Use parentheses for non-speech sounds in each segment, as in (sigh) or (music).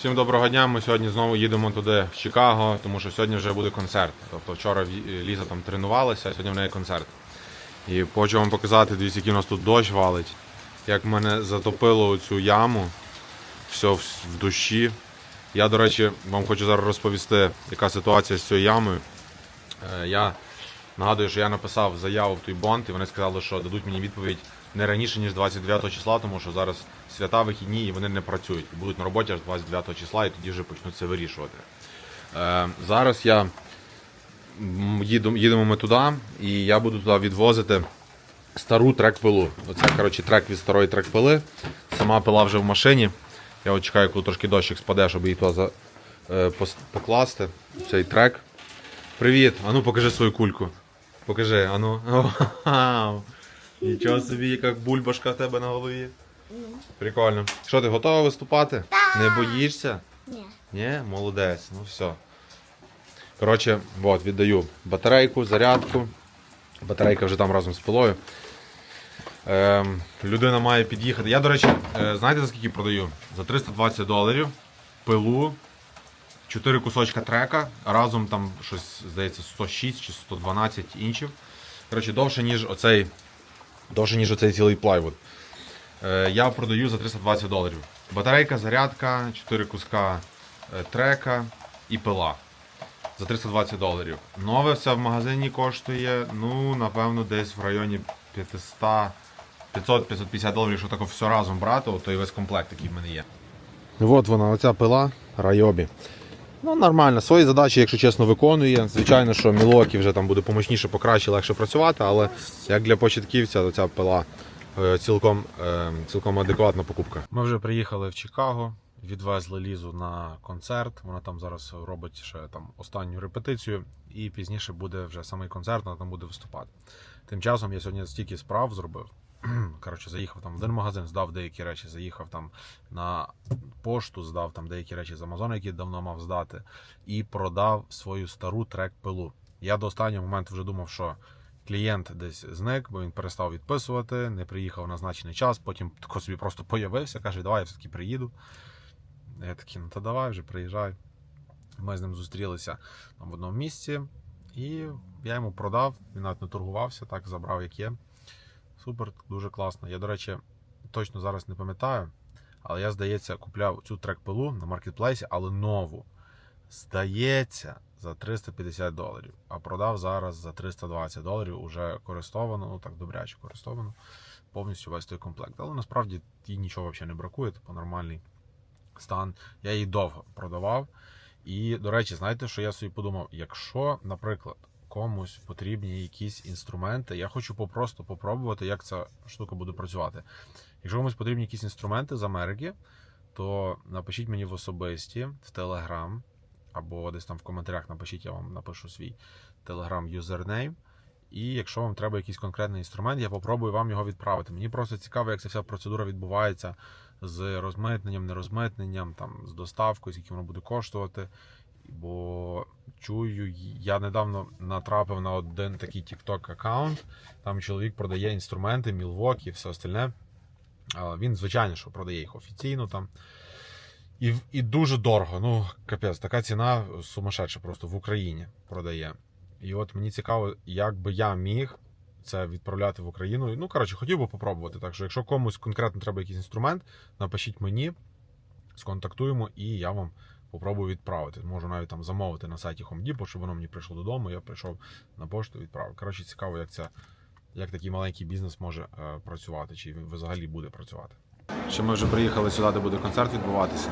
Всім доброго дня. Ми сьогодні знову їдемо туди в Чикаго, тому що сьогодні вже буде концерт. Тобто вчора Ліза там тренувалася, а сьогодні в неї концерт. І хочу вам показати, дивіться, який у нас тут дощ валить. Як мене затопило цю яму, все в в душі. Я, до речі, вам хочу зараз розповісти, яка ситуація з цією ямою. Е, Я нагадую, що я написав заяву в той бонд, і вони сказали, що дадуть мені відповідь не раніше, ніж 29 числа, тому що зараз свята вихідні і вони не працюють. Будуть на роботі аж 29 числа, і тоді вже почнуть це вирішувати. Е, зараз я їду, їдемо ми туди, і я буду туди відвозити стару трек-пилу. Оце, коротше, трек від старої трек-пили. Сама пила вже в машині. Я чекаю, коли трошки дощик спаде, щоб її туди за, е, покласти. Цей трек. Привіт, ану покажи свою кульку. Покажи, ану. (laughs) Нічого собі, яка бульбашка в тебе на голові. Прикольно. Що ти готова виступати? Не боїшся? Ні. Ні, молодець, ну все. Коротше, от, віддаю батарейку, зарядку. Батарейка вже там разом з пилою. Ем, людина має під'їхати. Я, до речі, е, знаєте за скільки продаю? За 320 доларів пилу, 4 кусочка трека, разом там щось, здається, 106 чи 112 інчів. Коротше, довше, ніж оцей, довше, ніж оцей цілий плайвуд. Е, я продаю за 320 доларів. Батарейка, зарядка, 4 куска е, трека і пила. За 320 доларів. Нове все в магазині коштує, ну, напевно, десь в районі 500, 500-550 доларів, якщо так все разом брати, то і весь комплект, який в мене є. От вона, оця пила Райобі. Ну, нормально, свої задачі, якщо чесно, виконує. Звичайно, що Мілокі вже там буде помощніше, покраще, легше працювати, але як для початківця, то ця пила е, цілком, е, цілком адекватна покупка. Ми вже приїхали в Чикаго, відвезли Лізу на концерт. Вона там зараз робить ще там останню репетицію, і пізніше буде вже самий концерт, вона там буде виступати. Тим часом я сьогодні стільки справ зробив. (clears throat) Коротше, заїхав там в один магазин, здав деякі речі, заїхав там на пошту, здав там деякі речі з Амазону, які давно мав здати, і продав свою стару трек-пилу. Я до останнього моменту вже думав, що клієнт десь зник, бо він перестав відписувати, не приїхав на назначений час, потім собі просто появився, каже, давай я все-таки приїду. Я такий, ну то давай вже приїжджай. Ми з ним зустрілися там в одному місці, і я йому продав, він навіть не торгувався, так забрав, як є. Супер, дуже класно. Я, до речі, точно зараз не пам'ятаю, але я, здається, купляв цю трек-пилу на маркетплейсі, але нову. Здається, за 350 доларів. А продав зараз за 320 доларів уже користовано, ну так добряче користовано, повністю весь той комплект. Але насправді їй нічого взагалі не бракує, типу нормальний стан. Я її довго продавав. І, до речі, знаєте, що я собі подумав? Якщо, наприклад, комусь потрібні якісь інструменти, я хочу попросту попробувати, як ця штука буде працювати. Якщо комусь потрібні якісь інструменти з Америки, то напишіть мені в особисті в Telegram, або десь там в коментарях напишіть, я вам напишу свій Telegram юзернейм. І якщо вам треба якийсь конкретний інструмент, я попробую вам його відправити. Мені просто цікаво, як ця вся процедура відбувається з розмитненням, нерозмитненням, там, з доставкою, скільки воно буде коштувати. Бо чую, я недавно натрапив на один такий TikTok аккаунт. Там чоловік продає інструменти, Milwaukee і все остальне. Він, звичайно, що продає їх офіційно там. І, і дуже дорого. Ну, капець, така ціна сумасшедша просто в Україні продає. І от мені цікаво, як би я міг це відправляти в Україну. Ну, коротше, хотів би попробувати. Так що, якщо комусь конкретно треба якийсь інструмент, напишіть мені, сконтактуємо, і я вам попробую відправити. Можу навіть там замовити на сайті Home Depot, щоб воно мені прийшло додому. Я прийшов на пошту і відправив. Коротше, цікаво, як це, як такий маленький бізнес може е, працювати, чи він взагалі буде працювати. Що ми вже приїхали сюди, де буде концерт відбуватися.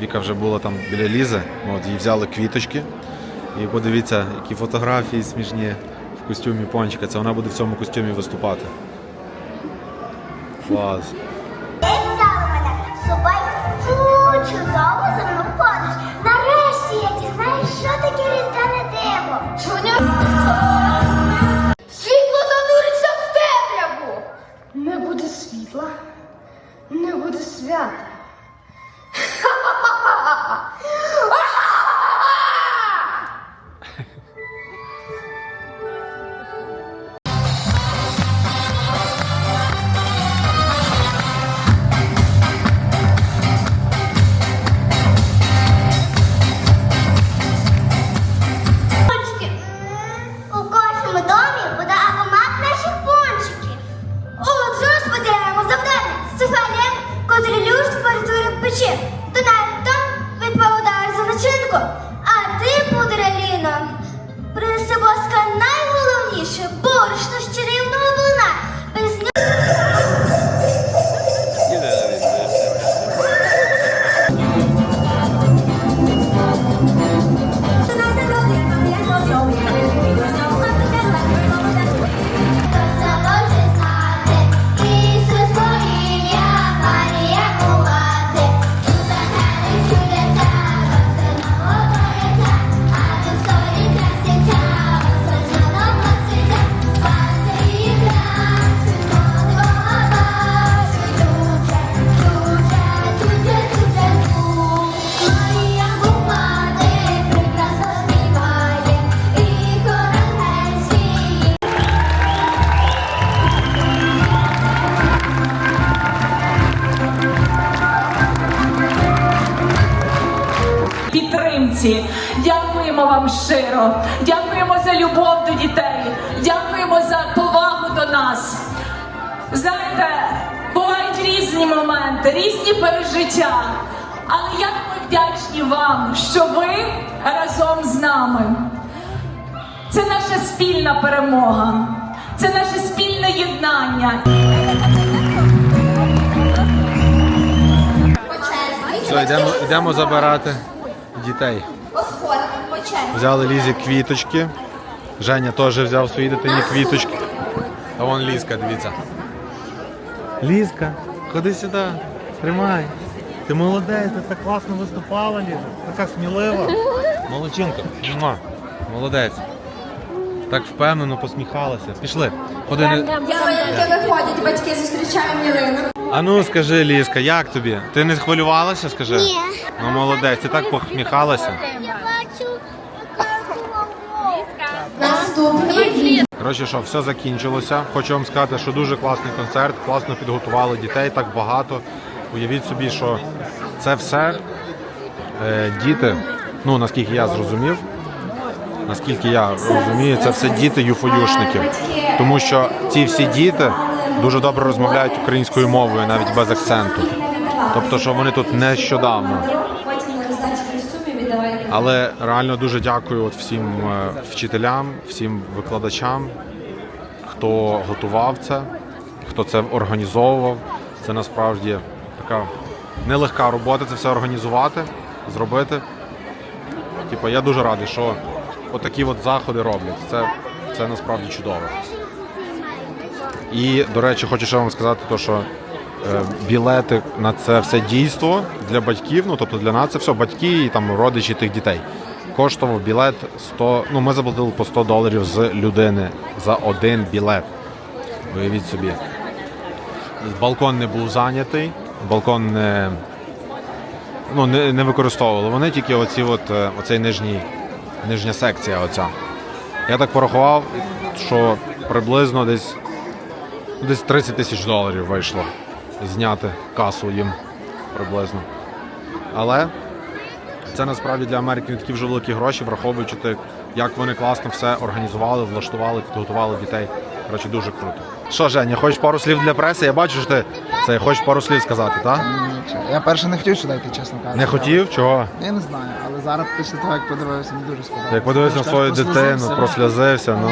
Віка вже була там біля Лізи, от їй взяли квіточки. І подивіться, які фотографії смішні в костюмі пончика. Це вона буде в цьому костюмі виступати. Клас. Ти взяла мене з земну. Нарешті я дізнаюсь, що таке різдвяне Дякуємо вам щиро. Дякуємо за любов до дітей. Дякуємо за повагу до нас. Знаєте, бувають різні моменти, різні пережиття. Але як ми вдячні вам, що ви разом з нами. Це наша спільна перемога, це наше спільне єднання. Все, йдемо, йдемо забирати дітей. Взяли Лізі квіточки. Женя теж взяв своїй дитині квіточки. А вон Лізка, дивіться. Лізка, ходи сюди, тримай. Ти молодець, ти так класно виступала, Ліза. Така смілива. Молодчинка. Муа. Молодець. Так впевнено посміхалася. Пішли. Ходи. не- Ялинки виходять, батьки зустрічаємо ялинок. А ну скажи, Лізка, як тобі? Ти не хвилювалася, скажи? Ні. Ну молодець, ти так посміхалася. Я Коротше, що все закінчилося. Хочу вам сказати, що дуже класний концерт, класно підготували дітей, так багато. Уявіть собі, що це все е, діти, ну наскільки я зрозумів, наскільки я розумію, це все діти юфоюшників. Тому що ці всі діти дуже добре розмовляють українською мовою, навіть без акценту. Тобто, що вони тут нещодавно. потім на роздачі костюмів віддавай. Але реально дуже дякую от всім е, вчителям, всім викладачам, хто готував це, хто це організовував. Це насправді така нелегка робота це все організувати, зробити. Типу, я дуже радий, що отакі от заходи роблять. Це, це насправді чудово. І, до речі, хочу ще вам сказати, то, що білети на це все дійство для батьків, ну тобто для нас це все батьки і там родичі тих дітей. Коштував білет 100, ну ми заплатили по 100 доларів з людини за один білет. Уявіть собі. Балкон не був зайнятий, балкон не, ну, не, не використовували. Вони тільки оці от, е, оцей нижній, нижня секція. Оця. Я так порахував, що приблизно десь Десь 30 тисяч доларів вийшло зняти касу їм приблизно. Але це насправді для Америки не такі вже великі гроші, враховуючи те, як вони класно все організували, влаштували, підготували дітей. Коротше, дуже круто. Що, Женя, хочеш пару слів для преси? Я бачу, що ти це хочеш пару слів сказати, так? Я перше не хотів сюди йти, чесно кажучи. Не хотів? Чого? Я не знаю, але зараз після того, як подивився, мені дуже сподобалося. Як подивився на свою дитину, прослязився, ну.